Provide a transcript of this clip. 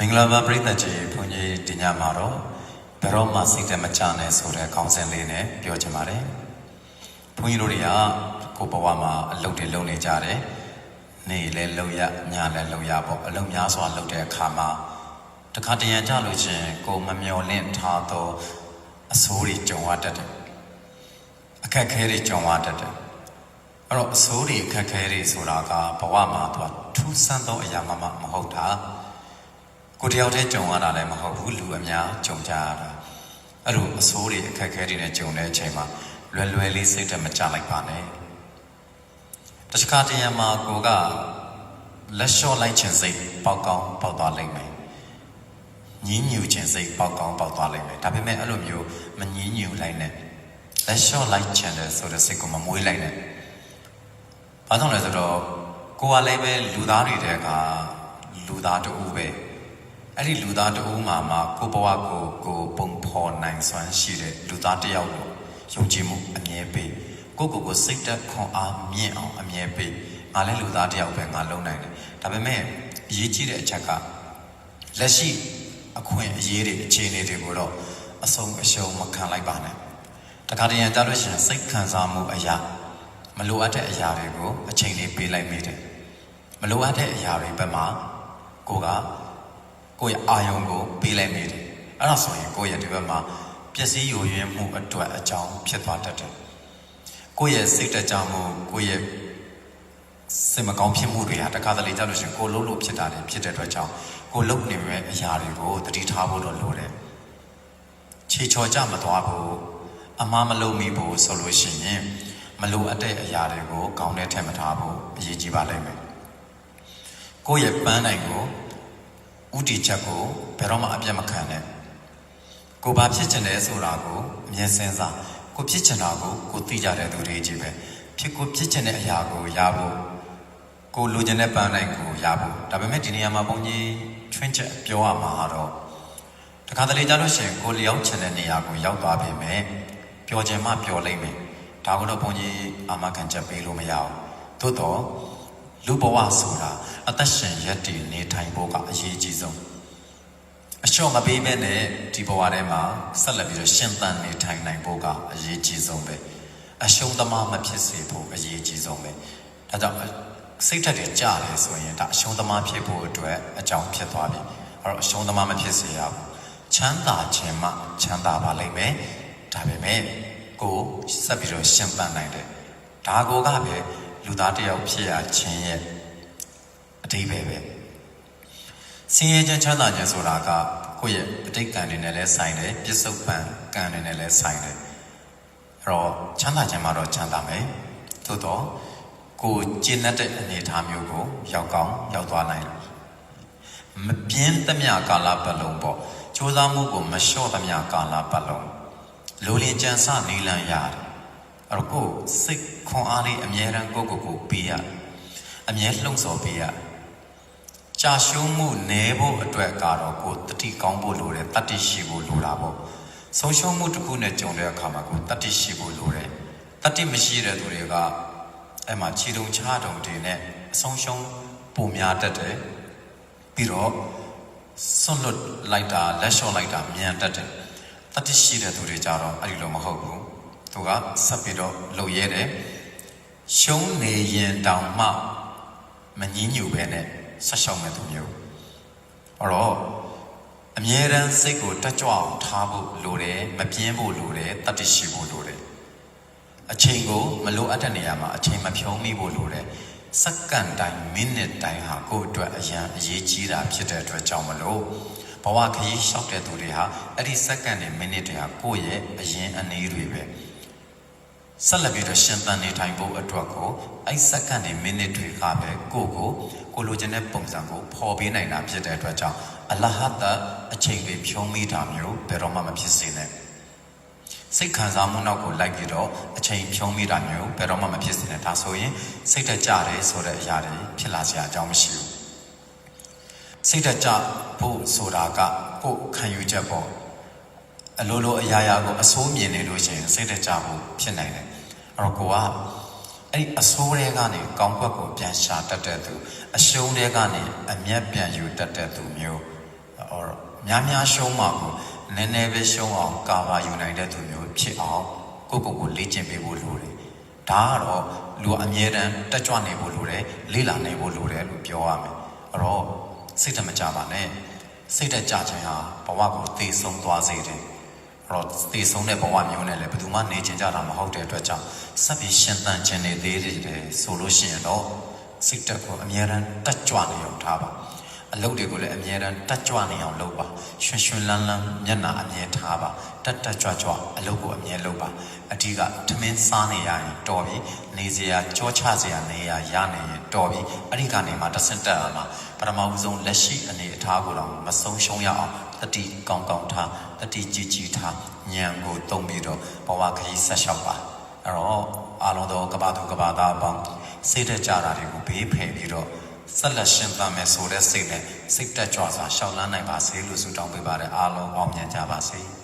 မင်္ဂလာပါပရိသတ်ကြီးဘုန်းကြီးဒီညမှာတော့ဘယ်တော့မှစိတ်တမချနဲ့ဆိုတဲ့ခေါင်းစဉ်လေးနဲ့ပြောချင်ပါတယ်ဘုန်းကြီးတို့တွေကကိုယ်ဘဝမှာအလုပ်တွေလုပ်နေကြတယ်နေလည်းလုပ်ရညလည်းလုပ်ရပေါ့အလုပ်များစွာလုပ်တဲ့အခါမှာတခါတရံကြလို့ချင်းကိုယ်မမျော်လင့်ထားသောအဆိုးတွေကြုံရတတ်တယ်အခက်အခဲတွေကြုံရတတ်တယ်အဲ့တော့အဆိုးတွေအခက်အခဲတွေဆိုတာကဘဝမှာသူကထူးဆန်းသောအရာမှမမဟုတ်တာ ကိုတယောက်တည်းကြုံရတာလည်းမဟုတ်ဘူးလူအများကြုံကြရတာအဲ့လိုအဆိုးတွေအခက်အခဲတွေနဲ့ကြုံတဲ့အချိန်မှာလွယ်လွယ်လေးစိတ်တမကြလိုက်ပါနဲ့တခြားတရားမှာကိုကလက်လျှော့လိုက်ခြင်းစိတ်ပေါက်ကောင်းပေါက်သွားလိမ့်မယ်ညင်းညူခြင်းစိတ်ပေါက်ကောင်းပေါက်သွားလိမ့်မယ်ဒါပေမဲ့အဲ့လိုမျိုးမညင်းညူလိုက်နဲ့လက်လျှော့လိုက်ခြင်းတဲ့ဆိုတဲ့စိတ်ကိုမမွေးလိုက်နဲ့ဘာကြောင့်လဲဆိုတော့ကိုကလည်းပဲလူသားတွေတဲကလူသားတူပဲ အဲ့ဒီလူသားတဦးမှာမှကိုဘဝကိုကိုပုံဖော်နိုင်စွမ်းရှိတဲ့လူသားတစ်ယောက်လို့ယုံကြည်မှုအမြဲပေးကိုကိုကိုစိတ်သက်ခွန်အားမြင့်အောင်အမြဲပေးငါလည်းလူသားတစ်ယောက်ပဲငါလုံနိုင်တယ်ဒါပေမဲ့အရေးကြီးတဲ့အချက်ကလက်ရှိအခွင့်အရေးတွေအခြေအနေတွေကိုတော့အဆုံးအရှုံးမခံလိုက်ပါနဲ့တခါတည်းရကြလို့ရှိရင်စိတ်ခံစားမှုအရာမလိုအပ်တဲ့အရာတွေကိုအချိန်လေးပေးလိုက်မိတယ်မလိုအပ်တဲ့အရာတွေဘက်မှာကိုက ကိုယ့်ရဲ့အာယုံကိုပေးလိုက်မိတယ်အဲ့ဒါဆိုရင်ကိုယ့်ရဲ့ဒီဘက်မှာပျက်စီးယိုယွင်းမှုအတွက်အကြောင်းဖြစ်သွားတတ်တယ်ကိုယ့်ရဲ့စိတ်တကြမှုကိုယ့်ရဲ့စိတ်မကောင်းဖြစ်မှုတွေဟာတခါတလေကြောက်လို့ရှရင်ကိုယ်လုံးလို့ဖြစ်တာတွေဖြစ်တဲ့အတွက်ကြောင့်ကိုယ်လုံးနေမဲ့အရာတွေကိုတတိထားဖို့တော့လိုတယ်ခြေချော်ကြမသွားဘူးအမားမလုံးမိဘူးဆိုလို့ရှိရင်မလိုအပ်တဲ့အရာတွေကိုကောင်းတဲ့ထက်မထားဘူးအရေးကြီးပါလိမ့်မယ်ကိုယ့်ရဲ့ပန်းနိုင်ကို ဥတီချက်ကိုဘယ်တော့မှအပြတ်မခံနဲ့ကိုဘာဖြစ်ချင်တယ်ဆိုတာကိုအမြဲစဉ်းစားကိုဖြစ်ချင်တာကိုကိုသိကြတဲ့သူတွေကြီးပဲဖြစ်ကိုဖြစ်ချင်တဲ့အရာကိုရဖို့ကိုလိုချင်တဲ့ပန်းတိုင်းကိုရဖို့ဒါပေမဲ့ဒီနေရာမှာဘုန်းကြီးချွင်းချက်ပြောရမှာတော့တခါတလေကြလို့ရှိရင်ကိုလျောက်ချင်တဲ့နေရာကိုရောက်သွားပြီမဲ့ပျော်ချင်မှပျော်လိမ့်မယ်ဒါကတော့ဘုန်းကြီးအာမခံချက်ပေးလို့မရအောင်သို့တော့လူဘဝဆိုတာ အသက်ရှင်ရက်တည်နေထိုင်ဖို့ကအရေးကြီးဆုံးအလျှော့မပေးဘဲနဲ့ဒီဘဝထဲမှာဆက်လက်ပြီးတော့ရှင်သန်နေထိုင်နိုင်ဖို့ကအရေးကြီးဆုံးပဲအရှုံးသမားမဖြစ်စေဖို့အရေးကြီးဆုံးပဲဒါကြောင့်စိတ်ဓာတ်တွေကြတယ်ဆိုရင်ဒါအရှုံးသမားဖြစ်ဖို့အတွက်အကြောင်းဖြစ်သွားပြီအဲ့တော့အရှုံးသမားမဖြစ်စေရဘူးချမ်းသာခြင်းမှချမ်းသာပါလိမ့်မယ်ဒါပေမဲ့ကိုယ်ဆက်ပြီးတော့ရှင်သန်နိုင်တယ်ဒါကိုကပဲလူသားတစ်ယောက်ဖြစ်ရခြင်းရဲ့ အတိပ္ပယ်ပဲဆင်းရဲခြင်းချမ်းသာခြင်းဆိုတာကကိုယ့်ရဲ့ပဋိက္ခဏ်တွေနဲ့လည်းဆိုင်တယ်ပြစ္ဆုတ်ပံကံတွေနဲ့လည်းဆိုင်တယ်အဲ့တော့ချမ်းသာခြင်းမှာတော့ချမ်းသာမယ်သို့တော့ကိုယ်ကျင့်တတ်တဲ့အနေအထားမျိုးကိုရောက်ကောင်းရောက်သွားနိုင်တယ်မပြင်းသမျှကာလပတ်လုံးပေါ့စ조사မှုကိုမလျှော့သမျှကာလပတ်လုံးလိုလင်ကြံစနေလန်းရတယ်အဲ့တော့ကိုယ်စိတ်ခွန်အားလေးအမြဲတမ်းကိုယ့်ကိုယ်ကိုပေးရတယ်အမြဲလှုံ့ဆော်ပေးရတယ် ကြာရှုံးမှုနည်းဖို့အတွက်ကတော့ကိုယ်တတိကောင်းဖို့လိုတယ်တတ္တိရှိဖို့လိုတာပေါ့ဆုံးရှုံးမှုတစ်ခုနဲ့ကြုံတဲ့အခါမှာကိုယ်တတ္တိရှိဖို့လိုတယ်တတ္တိမရှိတဲ့သူတွေကအဲ့မှာခြေတုံချတုံတွေနဲ့အဆုံးရှုံးပုံများတတ်တယ်ပြီးတော့ဆွန့်လွတ်လိုက်တာလက်လျှော့လိုက်တာမြန်တတ်တယ်တတ္တိရှိတဲ့သူတွေကြတော့အဲ့ဒီလိုမဟုတ်ဘူးသူကဆက်ပြီးတော့လှုပ်ရဲတယ်ရှုံးနေရင်တောင်မှမငင်းညူပဲနဲ့ ဆက်ရှောင်မဲ့သူမျိုးအဲ့တော့အမြဲတမ်းစိတ်ကိုတက်ကြွအောင်ထားဖို့လိုတယ်မပြင်းဖို့လိုတယ်တတ္တိရှိဖို့လိုတယ်အချိန်ကိုမလိုအပ်တဲ့နေရာမှာအချိန်မဖြုံးမိဖို့လိုတယ်စက္ကန့်တိုင်းမိနစ်တိုင်းဟာကိုယ့်အတွက်အရန်အရေးကြီးတာဖြစ်တဲ့အတွက်ကြောင့်မလို့ဘဝခရီးလျှောက်တဲ့သူတွေဟာအဲ့ဒီစက္ကန့်နဲ့မိနစ်တွေဟာကိုယ့်ရဲ့အရင်အနေတွေပဲ ဆက်လက်ပြီးတော့ရှင်သန်နေထိုင်ဖို့အတွက်ကိုအဲ့စက္ကန့်တွေမိနစ်တွေကပဲကိုယ့်ကိုကိုလိုချင်တဲ့ပုံစံကိုပေါ်ပေးနိုင်တာဖြစ်တဲ့အတွက်ကြောင့်အလဟတ်တအချိန်တွေဖြုံးမိတာမျိုးဘယ်တော့မှမဖြစ်စေနဲ့စိတ်ခံစားမှုနောက်ကိုလိုက်ပြီးတော့အချိန်ဖြုံးမိတာမျိုးဘယ်တော့မှမဖြစ်စေနဲ့ဒါဆိုရင်စိတ်တက်ကြတယ်ဆိုတဲ့အရာတွေဖြစ်လာစရာအကြောင်းမရှိဘူးစိတ်တက်ကြဖို့ဆိုတာကကိုယ်ခံယူချက်ပေါ့ အလိုလိုအရာရာကိုအဆိုးမြင်နေလို့ရှိရင်စိတ်တကြဖို့ဖြစ်နိုင်တယ်အဲ့တော့ကိုကအဲ့ဒီအဆိုးတွေကနေကောင်းဘက်ကိုပြန်ရှာတတ်တဲ့သူအရှုံးတွေကနေအမျက်ပြန်ယူတတ်တဲ့သူမျိုးအော်များများရှုံးမှာကိုနည်းနည်းပဲရှုံးအောင်ကာဗာယူနိုင်တဲ့သူမျိုးဖြစ်အောင်ကိုယ့်ကိုယ်ကိုလေ့ကျင့်ပေးဖို့လိုတယ်ဒါကတော့လူအမြဲတမ်းတက်ကြွနေဖို့လိုတယ်လေ့လာနေဖို့လိုတယ်လို့ပြောရမယ်အဲ့တော့စိတ်တမကြပါနဲ့စိတ်တက်ကြခြင်းဟာဘဝကိုသိဆုံးသွားစေတယ်အဲ့ တော့တည်ဆုံးတဲ့ဘဝမျိုးနဲ့လည်းဘယ်သူမှနေချင်ကြတာမဟုတ်တဲ့အတွက်ကြောင့်ဆက်ပြီးရှင်သန်ခြင်းနေသေးတယ်ဆိုလို့ရှိရင်တော့စိတ်တက်ကိုအမြဲတမ်းတက်ကြွနေအောင်ထားပါအလုပ်တွေကိုလည်းအမြဲတမ်းတက်ကြွနေအောင်လုပ်ပါရွှင်ရွှင်လန်းလန်းမျက်နှာအမြဲထားပါတက်တက်ကြွကြွအလုပ်ကိုအမြဲလုပ်ပါအဓိကထမင်းစားနေရရင်တော်ပြီနေစရာကြောချစရာနေရရနေရင်တော်ပြီအဲ့ဒီကနေမှတစ်ဆင့်တက်အောင်မှာပထမဦးဆုံးလက်ရှိအနေအထားကိုတော့မဆုံးရှုံးရအောင် တတိကောင်းကောင်းထားတတိကြည်ကြည်ထားဉာဏ်ကိုသုံးပြီးတော့ဘဝခရီးဆက်လျှောက်ပါအဲ့တော့အားလုံးသောကပ္ပသူကပ္ပသားအပေါင်းစိတ်တက်ကြတာတွေကိုဘေးဖယ်ပြီးတော့ဆက်လက်ရှင်သန်မယ်ဆိုတဲ့စိတ်နဲ့စိတ်တက်ကြွစွာရှောက်လန်းနိုင်ပါစေလို့ဆုတောင်းပေးပါတယ်အားလုံးအောင်မြင်ကြပါစေ။